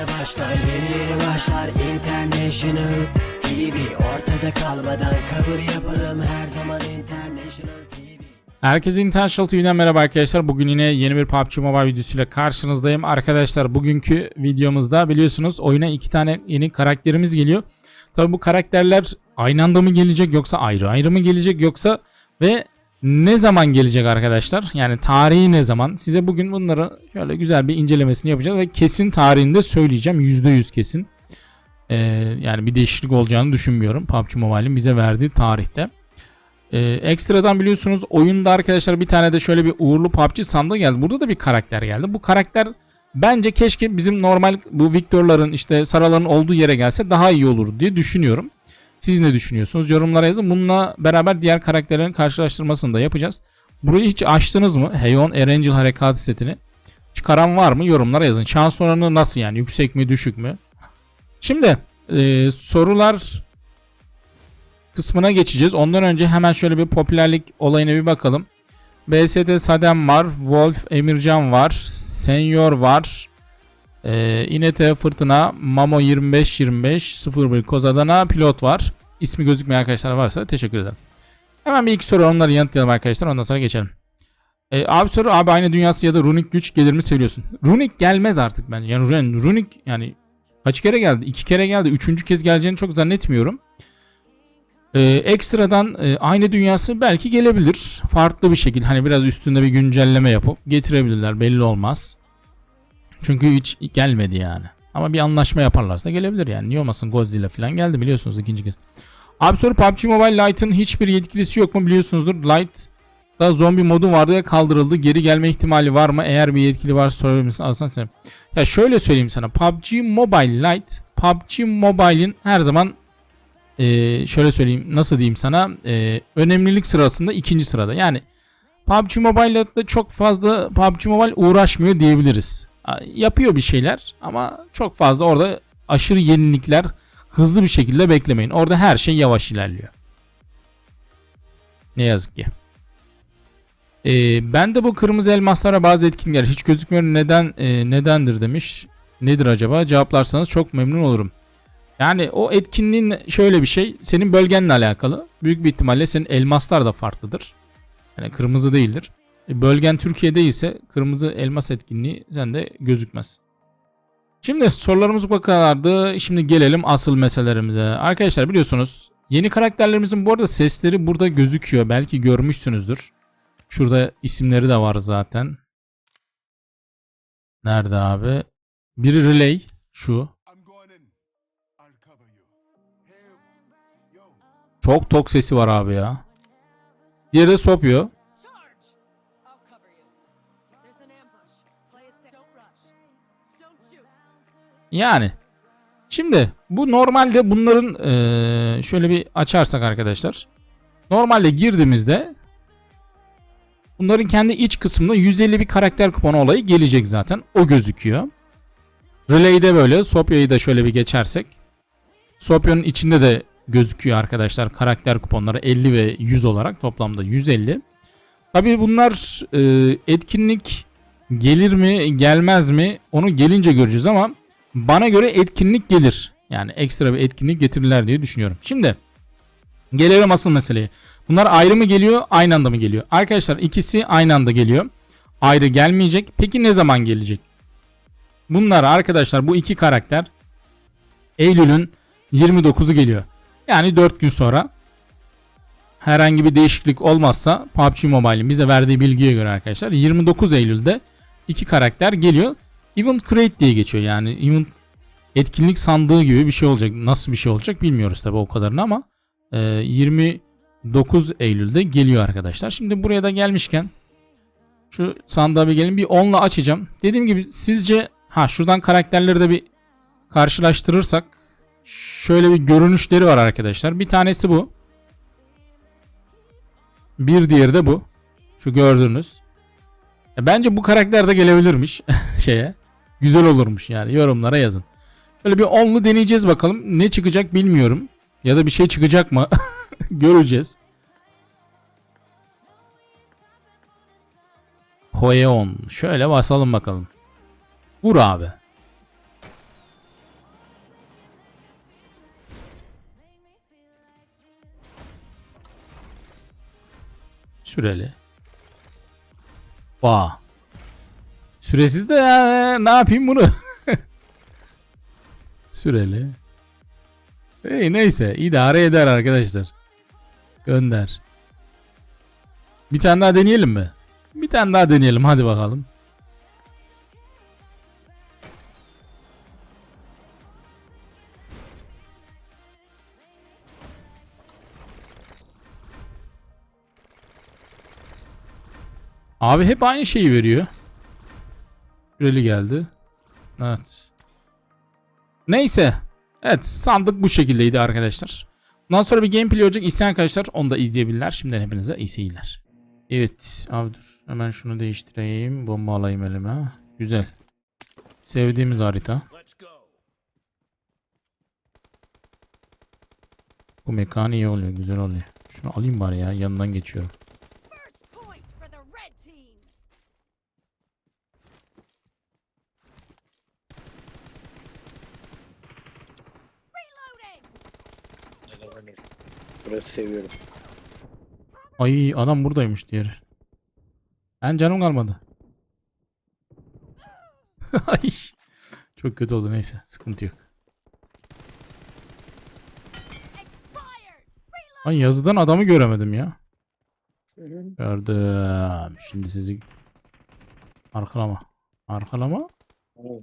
yeni başlar Yeni yeni başlar International TV Ortada kalmadan kabul yapalım Her zaman International TV Herkese International TV'den merhaba arkadaşlar. Bugün yine yeni bir PUBG Mobile videosuyla karşınızdayım. Arkadaşlar bugünkü videomuzda biliyorsunuz oyuna iki tane yeni karakterimiz geliyor. Tabi bu karakterler aynı anda mı gelecek yoksa ayrı ayrı mı gelecek yoksa ve ne zaman gelecek arkadaşlar? Yani tarihi ne zaman? Size bugün bunları şöyle güzel bir incelemesini yapacağız ve kesin tarihini de söyleyeceğim. %100 kesin. Ee, yani bir değişiklik olacağını düşünmüyorum. PUBG Mobile'in bize verdiği tarihte. Ee, ekstradan biliyorsunuz oyunda arkadaşlar bir tane de şöyle bir uğurlu PUBG sandığı geldi. Burada da bir karakter geldi. Bu karakter bence keşke bizim normal bu Victor'ların işte Saraların olduğu yere gelse daha iyi olur diye düşünüyorum. Siz ne düşünüyorsunuz? Yorumlara yazın. Bununla beraber diğer karakterlerin karşılaştırmasını da yapacağız. Burayı hiç açtınız mı? Heyon Erangel harekat setini. Çıkaran var mı? Yorumlara yazın. Şans oranı nasıl yani? Yüksek mi düşük mü? Şimdi e, sorular kısmına geçeceğiz. Ondan önce hemen şöyle bir popülerlik olayına bir bakalım. BST Sadem var. Wolf Emircan var. Senior var. Ee, İNT Fırtına Mamo 2525 01 Kozadana pilot var. İsmi gözükmeyen arkadaşlar varsa teşekkür ederim. Hemen bir iki soru onları yanıtlayalım arkadaşlar. Ondan sonra geçelim. Ee, abi soru abi aynı dünyası ya da runik güç gelir mi seviyorsun? Runik gelmez artık bence. Yani run- runik yani kaç kere geldi? İki kere geldi. Üçüncü kez geleceğini çok zannetmiyorum. Ee, ekstradan e, aynı dünyası belki gelebilir. Farklı bir şekilde hani biraz üstünde bir güncelleme yapıp getirebilirler belli olmaz. Çünkü hiç gelmedi yani. Ama bir anlaşma yaparlarsa gelebilir yani. Niye olmasın Godzilla falan geldi biliyorsunuz ikinci kez. Abi soru PUBG Mobile Lite'ın hiçbir yetkilisi yok mu biliyorsunuzdur. Lite'da zombi modu vardı ve kaldırıldı. Geri gelme ihtimali var mı? Eğer bir yetkili varsa sorabilir misin? Aslan sen. Ya şöyle söyleyeyim sana. PUBG Mobile Lite PUBG Mobile'in her zaman e, şöyle söyleyeyim nasıl diyeyim sana e, önemlilik sırasında ikinci sırada. Yani PUBG Mobile'da çok fazla PUBG Mobile uğraşmıyor diyebiliriz. Yapıyor bir şeyler ama çok fazla orada aşırı yenilikler hızlı bir şekilde beklemeyin. Orada her şey yavaş ilerliyor. Ne yazık ki. E, ben de bu kırmızı elmaslara bazı etkinlikler hiç gözükmüyor. Neden e, nedendir demiş. Nedir acaba? Cevaplarsanız çok memnun olurum. Yani o etkinliğin şöyle bir şey. Senin bölgenle alakalı. Büyük bir ihtimalle senin elmaslar da farklıdır. Yani kırmızı değildir. E, bölgen Türkiye'de ise kırmızı elmas etkinliği sende gözükmez. Şimdi sorularımız bu kadardı. Şimdi gelelim asıl meselelerimize. Arkadaşlar biliyorsunuz yeni karakterlerimizin bu arada sesleri burada gözüküyor. Belki görmüşsünüzdür. Şurada isimleri de var zaten. Nerede abi? Biri Relay. Şu. Çok tok sesi var abi ya. Diğeri de Sopyo. Yani. Şimdi bu normalde bunların şöyle bir açarsak arkadaşlar. Normalde girdiğimizde bunların kendi iç kısmında 150 bir karakter kuponu olayı gelecek zaten. O gözüküyor. Relay'de böyle. Sopya'yı da şöyle bir geçersek. Sopya'nın içinde de gözüküyor arkadaşlar karakter kuponları 50 ve 100 olarak toplamda 150. Tabii bunlar e, etkinlik gelir mi gelmez mi onu gelince göreceğiz ama bana göre etkinlik gelir. Yani ekstra bir etkinlik getirirler diye düşünüyorum. Şimdi gelelim asıl meseleye. Bunlar ayrı mı geliyor aynı anda mı geliyor? Arkadaşlar ikisi aynı anda geliyor. Ayrı gelmeyecek. Peki ne zaman gelecek? Bunlar arkadaşlar bu iki karakter Eylül'ün 29'u geliyor. Yani 4 gün sonra herhangi bir değişiklik olmazsa PUBG Mobile'in bize verdiği bilgiye göre arkadaşlar 29 Eylül'de iki karakter geliyor. Event Create diye geçiyor yani event etkinlik sandığı gibi bir şey olacak. Nasıl bir şey olacak bilmiyoruz tabi o kadarını ama e, 29 Eylül'de geliyor arkadaşlar. Şimdi buraya da gelmişken şu sandığa bir gelin bir onla açacağım. Dediğim gibi sizce ha şuradan karakterleri de bir karşılaştırırsak şöyle bir görünüşleri var arkadaşlar. Bir tanesi bu. Bir diğeri de bu. Şu gördüğünüz. Bence bu karakter de gelebilirmiş şeye. Güzel olurmuş yani yorumlara yazın. Böyle bir onlu deneyeceğiz bakalım. Ne çıkacak bilmiyorum. Ya da bir şey çıkacak mı? Göreceğiz. Hoeon. Şöyle basalım bakalım. Vur abi. Süreli. Vaa. Süresiz de ya, ne yapayım bunu? Süreli. Hey, neyse idare eder arkadaşlar. Gönder. Bir tane daha deneyelim mi? Bir tane daha deneyelim hadi bakalım. Abi hep aynı şeyi veriyor. Süreli geldi. Evet. Neyse. Evet sandık bu şekildeydi arkadaşlar. Bundan sonra bir gameplay olacak. İsteyen arkadaşlar onu da izleyebilirler. Şimdiden hepinize iyi seyirler. Evet abi dur. Hemen şunu değiştireyim. Bomba alayım elime. Güzel. Sevdiğimiz harita. Bu mekan iyi oluyor. Güzel oluyor. Şunu alayım bari ya. Yanından geçiyorum. Burası seviyorum. Ay adam buradaymış diğer. Ben canım kalmadı. Ay. Çok kötü oldu neyse sıkıntı yok. Ay yazıdan adamı göremedim ya. Gördüm. Şimdi sizi arkalama. Arkalama. Oo,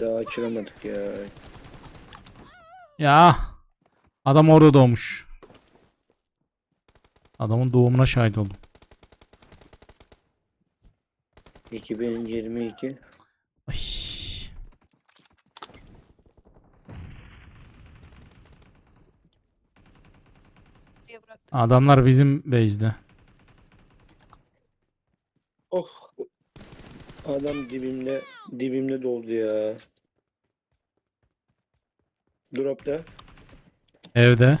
Daha açılamadık ya. Ya. Adam orada doğmuş. Adamın doğumuna şahit oldum. 2022. Ay. Adamlar bizim base'de. Oh. Adam dibimde dibimde doldu ya. Dropta. Evde.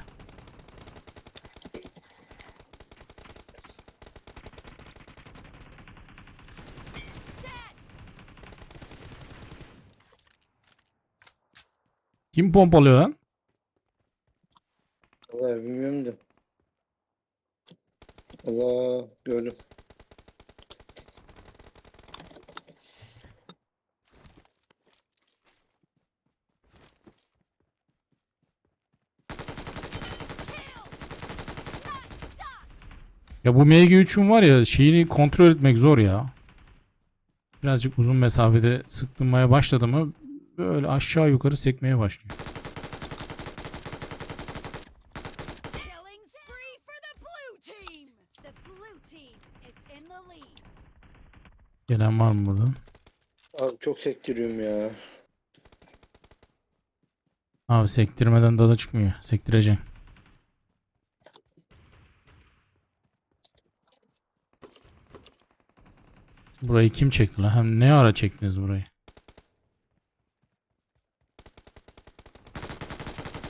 Kim pompalıyor lan? Allah bilmiyorum da. Allah gördüm. Ya bu MG3'ün var ya şeyini kontrol etmek zor ya. Birazcık uzun mesafede sıktırmaya başladı mı böyle aşağı yukarı sekmeye başlıyor. Gelen var mı buradan? Abi çok sektiriyorum ya. Abi sektirmeden dada çıkmıyor. Sektireceksin. Burayı kim çekti lan? Hem ne ara çektiniz burayı?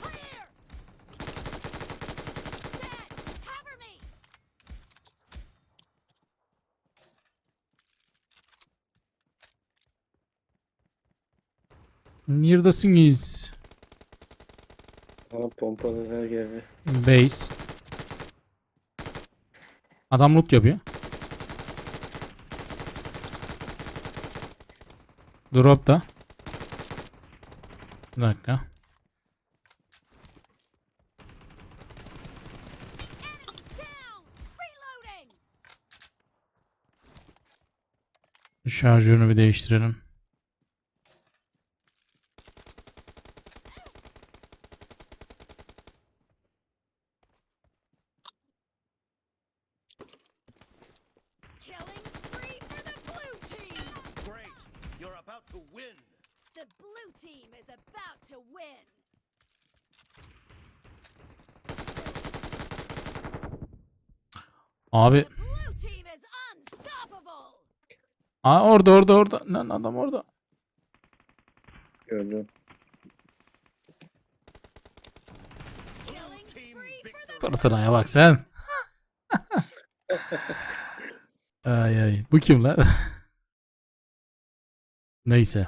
Clear. Dead. Cover me. Nere'dasınız? Ha pompalı her yerde. Base. Adam loot yapıyor. Drop da. Bir dakika. Şarjörünü bir değiştirelim. Team is about to win. Abi. Blue team is unstoppable. Aa, orada orada orada. Lan adam orada. Gördüm. Fırtınaya bak sen. ay ay. Bu kim lan? Neyse.